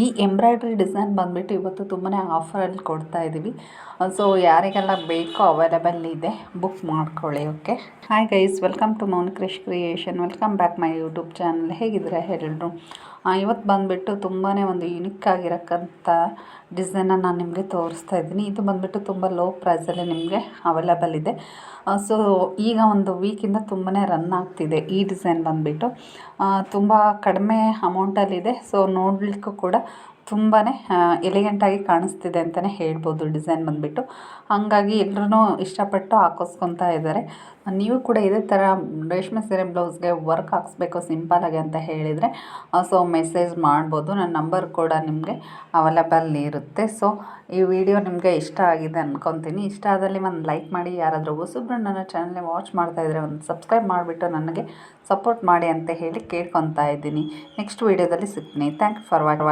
ಈ embroidery design ಬಂದುಬಿಟ್ಟು ಇವತ್ತು ತುಂಬಾ ಆಫರಲ್ಲಿ ಕೊಡ್ತಾ ಇದ್ದೀವಿ ಸೊ ಯಾರಿಗೆಲ್ಲ ಬೇಕೋ ಅವೈಲೇಬಲ್ ಇದೆ ಬುಕ್ ಮಾಡ್ಕೊಳ್ಳಿ okay hi guys welcome to Moun Krish creation welcome back my YouTube channel ಹೇಗಿದ್ದೀರಾ ಎಲ್ಲರೂ? ಇವತ್ತು ಬಂದುಬಿಟ್ಟು ತುಂಬಾ ಒಂದು ಯುನಿಕ್ ಆಗಿರಕ್ಕಂಥ ಡಿಸೈನನ್ನು ನಾನು ನಿಮಗೆ ತೋರಿಸ್ತಾ ಇದ್ದೀನಿ. ಇದು ಬಂದುಬಿಟ್ಟು ತುಂಬ ಲೋ ಪ್ರೈಸಲ್ಲಿ ನಿಮಗೆ ಅವೈಲೇಬಲ್ ಇದೆ. ಸೊ ಈಗ ಒಂದು ವೀಕಿಂದ ತುಂಬಾ ರನ್ ಆಗ್ತಿದೆ ಈ ಡಿಸೈನ್ ಬಂದುಬಿಟ್ಟು. ತುಂಬ ಕಡಿಮೆ ಅಮೌಂಟಲ್ಲಿದೆ ಸೊ ನೋಡಲಿಕ್ಕೂ ಕೂಡ ತುಂಬಾ ಎಲಿಗೆಂಟಾಗಿ ಕಾಣಿಸ್ತಿದೆ ಅಂತಲೇ ಹೇಳ್ಬೋದು ಡಿಸೈನ್ ಬಂದುಬಿಟ್ಟು. ಹಾಗಾಗಿ ಎಲ್ಲರೂ ಇಷ್ಟಪಟ್ಟು ಹಾಕಿಸ್ಕೊತಾ ಇದ್ದಾರೆ. ನೀವು ಕೂಡ ಇದೇ ಥರ ರೇಷ್ಮೆ ಸೀರೆ ಬ್ಲೌಸ್ಗೆ ವರ್ಕ್ ಹಾಕ್ಸ್ಬೇಕು ಸಿಂಪಲಾಗಿ ಅಂತ ಹೇಳಿದರೆ ಸೊ ಮೆಸೇಜ್ ಮಾಡ್ಬೋದು. ನನ್ನ ನಂಬರ್ ಕೂಡ ನಿಮಗೆ ಅವೈಲಬಲ್ ಇರುತ್ತೆ. ಸೊ ಈ ವಿಡಿಯೋ ನಿಮಗೆ ಇಷ್ಟ ಆಗಿದೆ ಅಂದ್ಕೊತೀನಿ ಇಷ್ಟ ಆದಲ್ಲಿ ಒಂದು ಲೈಕ್ ಮಾಡಿ, ಯಾರಾದರೂ ಹೊಸಬ್ರು ನನ್ನ ಚಾನಲ್ನ ವಾಚ್ ಮಾಡ್ತಾ ಇದ್ದರೆ ಒಂದು ಸಬ್ಸ್ಕ್ರೈಬ್ ಮಾಡಿಬಿಟ್ಟು ನನಗೆ ಸಪೋರ್ಟ್ ಮಾಡಿ ಅಂತ ಹೇಳಿ ಕೇಳ್ಕೊತಾ ಇದ್ದೀನಿ. ನೆಕ್ಸ್ಟ್ ವೀಡಿಯೋದಲ್ಲಿ ಸಿಗ್ತೀನಿ. Thank you for watch